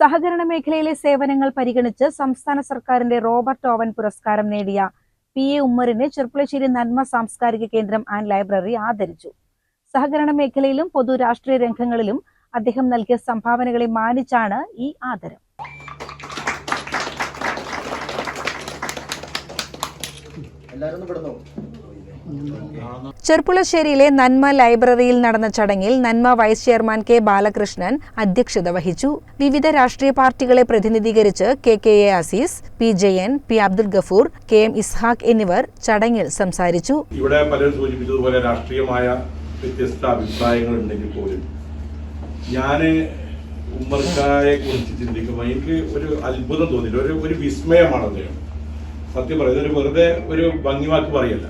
സഹകരണ മേഖലയിലെ സേവനങ്ങൾ പരിഗണിച്ച് സംസ്ഥാന സർക്കാരിന്റെ റോബർട്ട് ഓവൻ പുരസ്കാരം നേടിയ പി എ ഉമ്മറിനെ ചെർപ്പുളശ്ശേരി നന്മ സാംസ്കാരിക കേന്ദ്രം ആൻഡ് ലൈബ്രറി ആദരിച്ചു. സഹകരണ മേഖലയിലും പൊതു രാഷ്ട്രീയ രംഗങ്ങളിലും അദ്ദേഹം നൽകിയ സംഭാവനകളെ മാനിച്ചാണ് ഈ ആദരം. എല്ലാവരും ചെർപ്പുളശ്ശേരിയിലെ നന്മ ലൈബ്രറിയിൽ നടന്ന ചടങ്ങിൽ നന്മ വൈസ് ചെയർമാൻ കെ ബാലകൃഷ്ണൻ അധ്യക്ഷത വഹിച്ചു. വിവിധ രാഷ്ട്രീയ പാർട്ടികളെ പ്രതിനിധീകരിച്ച് K K A Aziz P Jayan P Abdul Gafoor K M Ishaq എന്നിവർ ചടങ്ങിൽ സംസാരിച്ചു. ഇവിടെ പലരും സൂചിപ്പിച്ചതുപോലെ രാഷ്ട്രീയമായ വ്യത്യസ്ത അഭിപ്രായങ്ങൾ ഉണ്ടെങ്കിൽ പോലും ഞാൻ ഉമ്മർക്കായെ കുറിച്ച് ചിന്തിക്കുമ്പോൾ എനിക്ക് ഒരു അത്ഭുതം തോന്നിയില്ല. ഒരു ഒരു വിസ്മയമാണ് അദ്ദേഹം. സത്യം പറയുന്നത്. ഒരു വെറുതെ ഒരു ഭംഗിവാക്ക് പറയല്ല.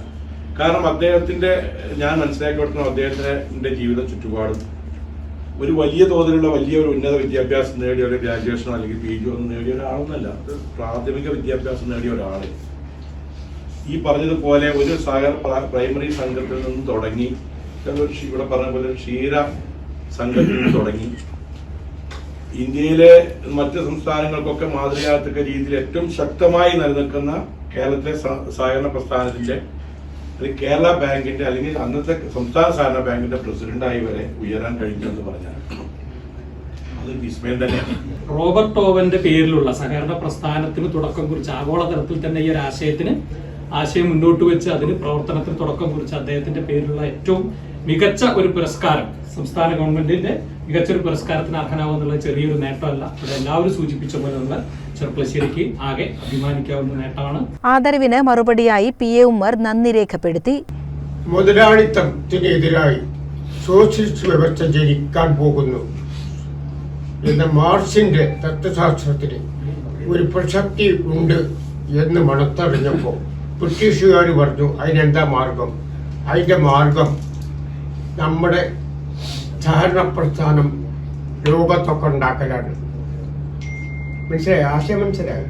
കാരണം അദ്ദേഹത്തിന്റെ ഞാൻ മനസ്സിലാക്കിയെടുക്കുന്ന അദ്ദേഹത്തിന്റെ ജീവിത ചുറ്റുപാടും ഒരു വലിയ തോതിലുള്ള വലിയ ഒരു ഉന്നത വിദ്യാഭ്യാസം നേടിയ ഒരു ഗ്രാജുവേഷനോ അല്ലെങ്കിൽ പി ജി ഒന്നും നേടിയ ഒരാളൊന്നല്ല. അത് പ്രാഥമിക വിദ്യാഭ്യാസം നേടിയ ഒരാൾ ഈ പറഞ്ഞതുപോലെ ഒരു സഹകരണ പ്രൈമറി സംഘത്തിൽ നിന്ന് തുടങ്ങി ഇവിടെ പറഞ്ഞ പോലെ ക്ഷീര സംഘത്തിൽ നിന്ന് തുടങ്ങി. ഇന്ത്യയിലെ മറ്റ് സംസ്ഥാനങ്ങൾക്കൊക്കെ മാതൃകയാകത്തക്ക രീതിയിൽ ഏറ്റവും ശക്തമായി നിലനിൽക്കുന്ന കേരളത്തിലെ സഹകരണ പ്രസ്ഥാനത്തിന്റെ അല്ലെങ്കിൽ കേരള ബാങ്കിന്റെ അല്ലെങ്കിൽ അന്നത്തെ സംസ്ഥാന സഹകരണ ബാങ്കിന്റെ പ്രസിഡന്റായി വരെ ഉയരാൻ കഴിഞ്ഞു എന്ന് പറഞ്ഞാൽ അത് വിസ്മയം തന്നെ റോബർട്ട് ഓവന്റെ പേരിലുള്ള സഹകരണ പ്രസ്ഥാനത്തിന് തുടക്കം കുറിച്ച് ആഗോളതലത്തിൽ തന്നെ ഈ ഒരു ആശയത്തിന് ആശയം മുന്നോട്ട് വെച്ച് അതിന് പ്രവർത്തനത്തിന് തുടക്കം കുറിച്ച് അദ്ദേഹത്തിന്റെ പേരിലുള്ള ഏറ്റവും മികച്ച ഒരു പുരസ്കാരം സംസ്ഥാന ഗവൺമെന്റിന്റെ മികച്ച ഒരു പുരസ്കാരത്തിന് അർഹനാവുന്നുള്ള ചെറിയൊരു നേട്ടമല്ല. ഇവിടെ എല്ലാവരും സൂചിപ്പിച്ച പോലെ നമ്മൾ ചെറുപ്പശ്ശേരിക്ക് ആകെ അഭിമാനിക്കാവുന്ന നേട്ടമാണ്. ആദരവിന് മറുപടിയായി പി. എ. ഉമ്മർ നന്ദി രേഖപ്പെടുത്തി. മുതലാളിത്തത്തിനെതിരായി സോഷ്യലിസ്റ്റ് വ്യവസ്ഥ ജനിക്കാൻ പോകുന്നു എന്ന മാർസിന്റെ തത്വശാസ്ത്രത്തിന് ഒരു പ്രസക്തി ഉണ്ട് എന്ന് മണത്തറിഞ്ഞപ്പോൾ ബ്രിട്ടീഷുകാർ പറഞ്ഞു അതിനെന്താ മാർഗം? അതിന്റെ മാർഗം നമ്മുടെ സഹകരണ പ്രസ്ഥാനം ലോകത്തൊക്കെ ഉണ്ടാക്കലാണ്. മനസ്സിലായി? ആശയം മനസ്സിലായി?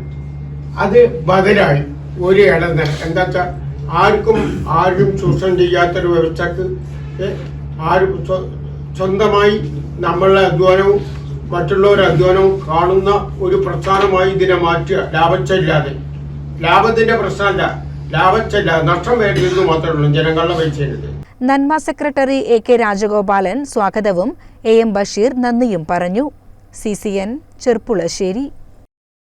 അത് ബദലായി ഒരു ഇടനില. എന്താ വെച്ചാൽ ആർക്കും ആരും ചൂഷണം ചെയ്യാത്തൊരു വ്യവസ്ഥക്ക് ആരും സ്വ- സ്വന്തമായി നമ്മളുടെ അധ്വാനവും മറ്റുള്ളവരുടെ അധ്വാനവും കാണുന്ന ഒരു പ്രസ്ഥാനമായി ഇതിനെ മാറ്റുക. ലാഭച്ചല്ലാതെ. ലാഭത്തിന്റെ പ്രശ്നമല്ല. ലാഭച്ചല്ലാതെ. നഷ്ടം വേണ്ടിയെന്ന് മാത്രമേ ഉള്ളൂ ജനങ്ങളുടെ പൈസയുണ്ട് നന്മ സെക്രട്ടറി എ കെ രാജഗോപാലൻ സ്വാഗതവും എ എം ബഷീർ നന്ദിയും പറഞ്ഞു. C C N Cherpulassery.